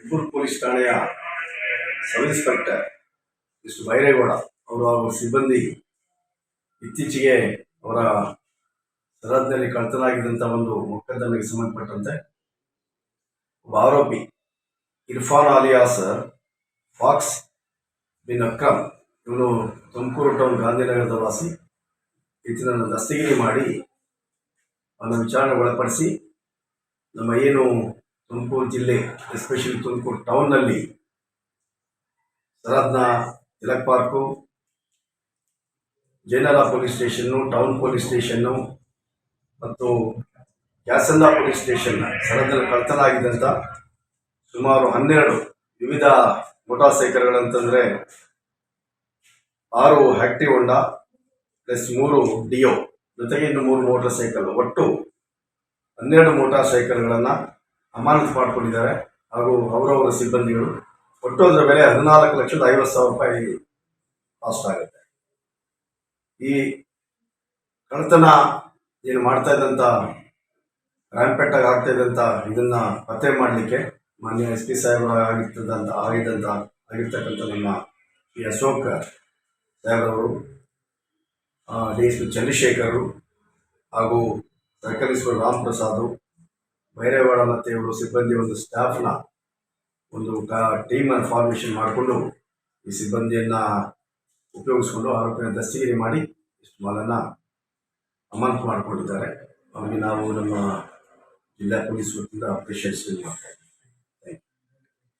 ಇಬ್ಬರು ಪೊಲೀಸ್ ಠಾಣೆಯ sub inspector mister Byregowda ಅವರು ಹಾಗೂ ಸಿಬ್ಬಂದಿ ಇತ್ತೀಚೆಗೆ ಅವರ ಸರಹದ್ದಿನಲ್ಲಿ ಕಳ್ತನಾಗಿದ್ದಂಥ ಒಂದು ಮೊಕದ್ದಮೆಗೆ ಸಂಬಂಧಪಟ್ಟಂತೆ ಒಬ್ಬ ಆರೋಪಿ ಇರ್ಫಾನ್ ಅಲಿಯಾಸ್ ಫಾಕ್ಸ್ ಬಿನ್ ಅಕ್ರಮ್ ಇವನು ತುಮಕೂರು ಟೌನ್ ಗಾಂಧಿನಗರದ ವಾಸಿ. ಈತನನ್ನು ದಸ್ತಗಿರಿ ಮಾಡಿ ಅವನ ವಿಚಾರಣೆ ಒಳಪಡಿಸಿ ನಮ್ಮ ಏನು ತುಮಕೂರು ಜಿಲ್ಲೆ ಎಸ್ಪೆಷಲಿ ತುಮಕೂರು ಟೌನ್ನಲ್ಲಿ ಸರದ್ನ Tilak park, ಜೈನರ police station town police station ಮತ್ತು ಕ್ಯಾಸಂದ ಪೊಲೀಸ್ ಸ್ಟೇಷನ್ ಸರದ್ನಲ್ಲಿ ಕಳ್ತನಾಗಿದ್ದಂಥ ಸುಮಾರು ಹನ್ನೆರಡು ವಿವಿಧ ಮೋಟಾರ್ ಸೈಕಲ್ಗಳಂತಂದರೆ ಆರು ಆಕ್ಟಿವ್ ಹೊಂಡ ಪ್ಲಸ್ ಮೂರು ಡಿಯೋ ಜೊತೆಗೆ ಇನ್ನು ಮೂರು ಮೋಟಾರ್ ಸೈಕಲ್ ಒಟ್ಟು ಹನ್ನೆರಡು ಮೋಟಾರ್ ಸೈಕಲ್ಗಳನ್ನು ಅಮಾನತು ಮಾಡಿಕೊಂಡಿದ್ದಾರೆ. ಹಾಗೂ ಅವರವರ ಸಿಬ್ಬಂದಿಗಳು ಒಟ್ಟು ಅದರ ಬೆಲೆ ಹದಿನಾಲ್ಕು ಲಕ್ಷದ ಐವತ್ತು ಸಾವಿರ ರೂಪಾಯಿ ಕಾಸ್ಟ್ ಆಗುತ್ತೆ. ಈ ಕಳ್ತನ ಏನು ಮಾಡ್ತಾ ಇದ್ದಂಥ ರ್ಯಾಂಪೆಟ್ಟಾಗಿ ಆಗ್ತಾ ಇದ್ದಂಥ ಇದನ್ನ ಪತ್ತೆ ಮಾಡಲಿಕ್ಕೆ ಮಾನ್ಯ ಎಸ್ ಪಿ ಸಾಹೇಬರ ಆಗಿರ್ತದಂಥ ಆಗಿದ್ದಂಥ ಆಗಿರ್ತಕ್ಕಂಥ ನಮ್ಮ ಈ ಅಶೋಕ್ ಸಾಹೇಬ್ರವರು ಡಿ ಎಸ್ ಪಿ ಚಂದ್ರಶೇಖರರು ಹಾಗೂ ಸರ್ಕಲ್ ಇನ್ಸ್ಪೆಕ್ಟರ್ ರಾಮ್ ಪ್ರಸಾದ್ ಬೈರೇವಾಡ ಮತ್ತು ಇವರು ಸಿಬ್ಬಂದಿ ಒಂದು ಸ್ಟಾಫ್ನ ಒಂದು ಟೀಮನ್ನು ಫಾರ್ಮೇಷನ್ ಮಾಡಿಕೊಂಡು ಈ ಸಿಬ್ಬಂದಿಯನ್ನು ಉಪಯೋಗಿಸ್ಕೊಂಡು ಆರೋಪಿನ ದಸ್ತಗಿರಿ ಮಾಡಿ ಇಷ್ಟು ಮಾಲನ್ನು ಅಮಾನತು ಮಾಡಿಕೊಂಡಿದ್ದಾರೆ. ಅವರಿಗೆ ನಾವು ನಮ್ಮ ಜಿಲ್ಲಾ ಪೊಲೀಸ್ ವತಿಯಿಂದ ಅಪ್ರಿಷಿಯೇಷನ್ ಮಾಡ್ತಾ